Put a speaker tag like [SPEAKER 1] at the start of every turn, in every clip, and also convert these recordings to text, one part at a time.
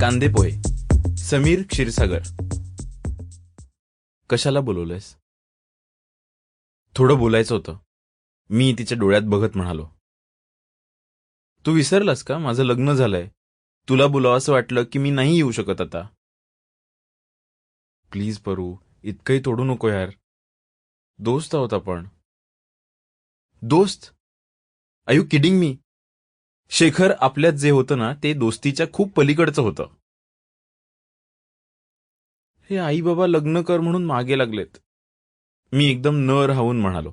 [SPEAKER 1] कांदे पोहे समीर क्षीरसागर. कशाला बोलवलंयस? थोडं बोलायचं होतं. मी तिच्या डोळ्यात बघत म्हणालो. तू विसरलास का? माझं लग्न झालंय. तुला बोलावं असं वाटलं की मी नाही येऊ शकत आता. प्लीज परू इतकंही तोडू नको यार. दोस्त आहोत आपण. दोस्त? आय यू किडिंग मी शेखर आपल्यात जे होतं ना ते दोस्तीच्या खूप पलीकडचं होतं. हे आई बाबा लग्न कर म्हणून मागे लागलेत. मी एकदम न राहून म्हणालो.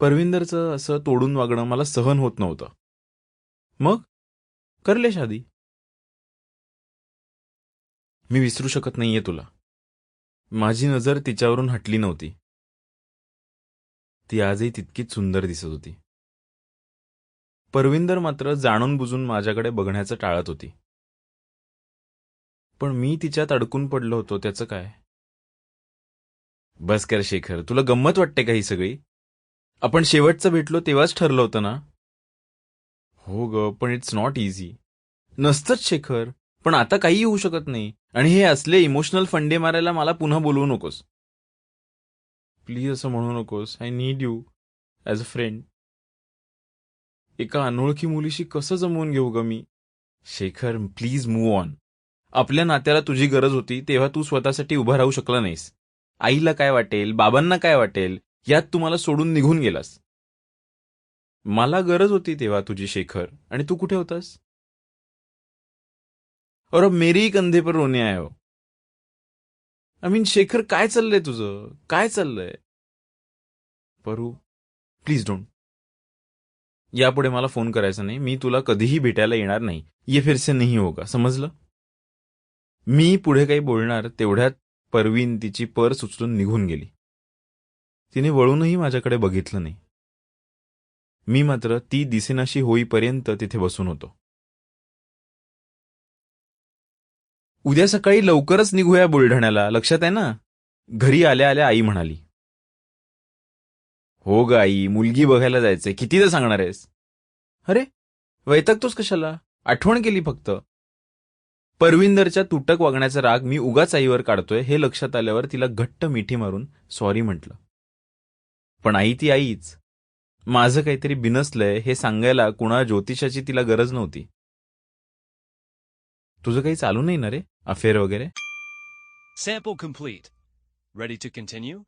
[SPEAKER 1] परविंदरचं असं तोडून वागणं मला सहन होत नव्हतं. मग? करले शादी. मी विसरू शकत नाहीये तुला. माझी नजर तिच्यावरून हटली नव्हती. ती आजही तितकीच सुंदर दिसत होती. परविंदर मात्र जाणून बुजून माझ्याकडे बघण्याचं टाळत होती. पण मी तिच्यात अडकून पडलो होतो त्याचं काय? बस कर शेखर तुला गंमत वाटते का ही सगळी? आपण शेवटचं भेटलो तेव्हाच ठरलं होतं ना? हो ग पण इट्स नॉट इझी नसतंच शेखर पण आता काही होऊ शकत नाही. आणि हे असले इमोशनल फंडे मारायला मला पुन्हा बोलवू नकोस. प्लीज असं म्हणू नकोस. I need you as a friend एका अनोळखी मुलीशी कसं जमवून घेऊ ग मी? शेखर प्लीज मूव ऑन आपल्या नात्याला तुझी गरज होती तेव्हा तू स्वतःसाठी उभा राहू शकला नाहीस. आईला काय वाटेल बाबांना काय वाटेल यात तुम्हाला सोडून निघून गेलास. मला गरज होती तेव्हा तुझी शेखर. आणि तू कुठे होतास? और अब मेरी कंधे पर रोने आए हो. आय मीन शेखर काय चाललंय तुझं? काय चाललंय? परू प्लीज डोंट यापुढे मला फोन करायचा नाही. मी तुला कधीही भेटायला येणार नाही. ये फिरसे नाही होगा. समजलं? मी पुढे काही बोलणार तेवढ्यात परवीन तिची पर्स उचलून निघून गेली. तिने वळूनही माझ्याकडे बघितलं नाही. मी मात्र ती दिसेनाशी होईपर्यंत तिथे बसून होतो. उद्या सकाळी लवकरच निघूया बुलढाण्याला. लक्षात आहे ना? घरी आल्या आल्या आई म्हणाली. हो ग आई मुलगी बघायला जायचंय. कितीदा सांगणार आहेस? अरे वैतागतोस कशाला? आठवण केली फक्त. परविंदरच्या तुटक वागण्याचा राग मी उगाच आईवर काढतोय हे लक्षात आल्यावर तिला घट्ट मिठी मारून सॉरी म्हटलं. पण आई ती आईच. माझं काहीतरी बिनसलंय हे सांगायला कुणा ज्योतिषाची तिला गरज नव्हती. तुझं काही चालू नाही ना रे? अफेअर वगैरे?
[SPEAKER 2] Sample complete. Ready to continue?